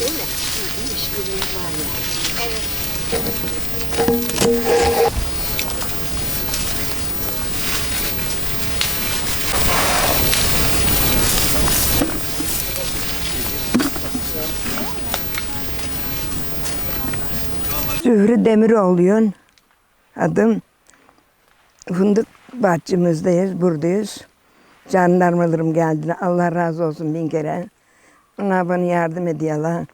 Değil mi? İyiymiş, ürün var yani. Evet. Zührü Demiroğlu'yun adım. Fındık bahçemizdeyiz, buradayız. Jandarmalarım geldiler. Allah razı olsun bin kere. Onlar bana yardım ediyorlar.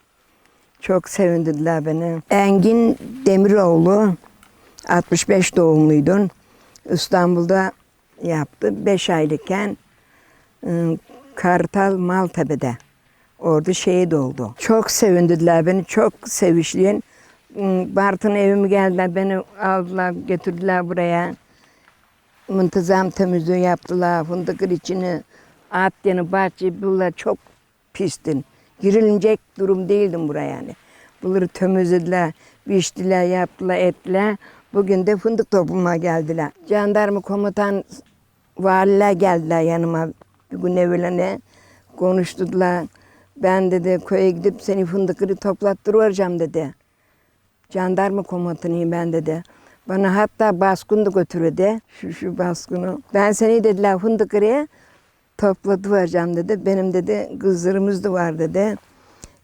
Çok sevindirdiler beni. Engin Demiroğlu, 65 doğumluydun. İstanbul'da yaptı. 5 aylıkken ıı, Kartal Maltepe'de. Orada şehit oldu. Çok sevindirdiler beni. Çok sevişliyin. Iı, Bartın evime geldiler. Beni aldılar, getirdiler buraya. Muntazam temizliği yaptılar. Fındıkın içini, at yanı, bahçe, bunlar çok pistin. Girilecek durum değildim buraya yani. Bunları temizlediler, biçtiler, yaptılar, ettiler. Bugün de fındık topluma geldiler. Jandarma komutan valiler geldiler yanıma bir gün evvelene. Konuştular. Ben dedi köye gidip seni fındıkları toplattıracağım dedi. Jandarma komutanıyım ben dedi. Bana hatta baskın da götürürdü. Şu, şu baskını. Ben seni dediler fındıkları topladı vereceğim dedi. Benim dedi kızlarımız da var dedi.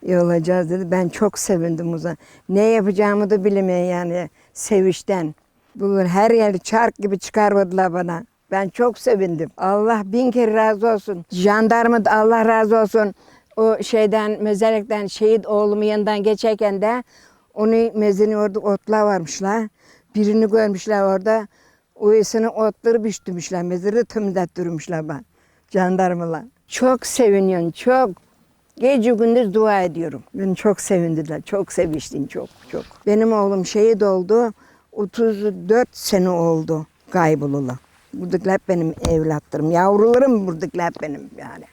İyi olacağız dedi. Ben çok sevindim o zaman. Ne yapacağımı da bilemiyorum yani sevişten. Bunlar her yeri çark gibi çıkarmadılar bana. Ben çok sevindim. Allah bin kere razı olsun. Jandarma da Allah razı olsun. O şeyden mezarlıktan şehit oğlumun yanından geçerken de onu mezini orada otlar varmışlar. Birini görmüşler orada. O esini otları biçtirmişler. Mezarı temizlettirmişler ben. Jandarmalar. Çok seviniyorum. Çok. Gece gündüz dua ediyorum. Beni çok sevindirdiler. Çok seviştim çok çok. Benim oğlum şehit oldu. 34 sene oldu kaybolulu. Buradakiler hep benim evlatlarım. Yavrularım buradakiler hep benim yani.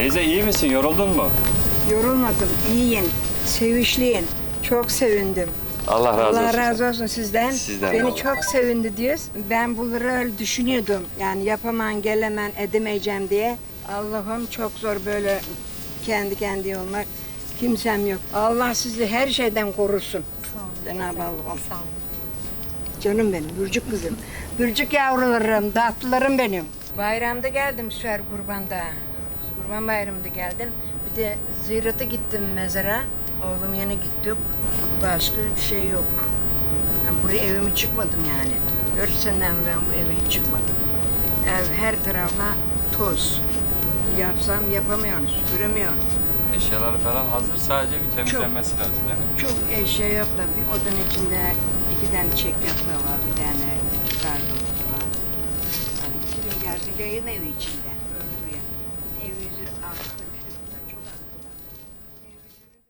Teyze iyi misin? Yoruldun mu? Yorulmadım. İyiyim. Sevişliyim. Çok sevindim. Allah razı Allah olsun. razı olsun sizden. Sizden de Beni Allah. çok sevindi diyoruz. Ben bunları öyle düşünüyordum. Yani yapamam, gelemem, edemeyeceğim diye. Allah'ım çok zor böyle kendi kendi olmak. Kimsem yok. Allah sizi her şeyden korusun. Cenab-ı Allah. Canım benim, Burcuk kızım. Burcuk yavrularım, tatlılarım benim. Bayramda geldim Süer Kurban'da. Kurban bayramında geldim. Bir de ziyarete gittim mezara. Oğlum yana gittik. Başka bir şey yok. Yani buraya evime çıkmadım yani. Dört seneden ben bu eve hiç çıkmadım. Ev her tarafla toz. Yapsam yapamıyorum, süpüremiyorum. Eşyaları falan hazır. Sadece bir temizlenmesi lazım değil mi? Çok eşya yok da bir odanın içinde iki tane çek yatağı var, bir tane kardoluk var. Hani kilim geldi yayın evi içinde.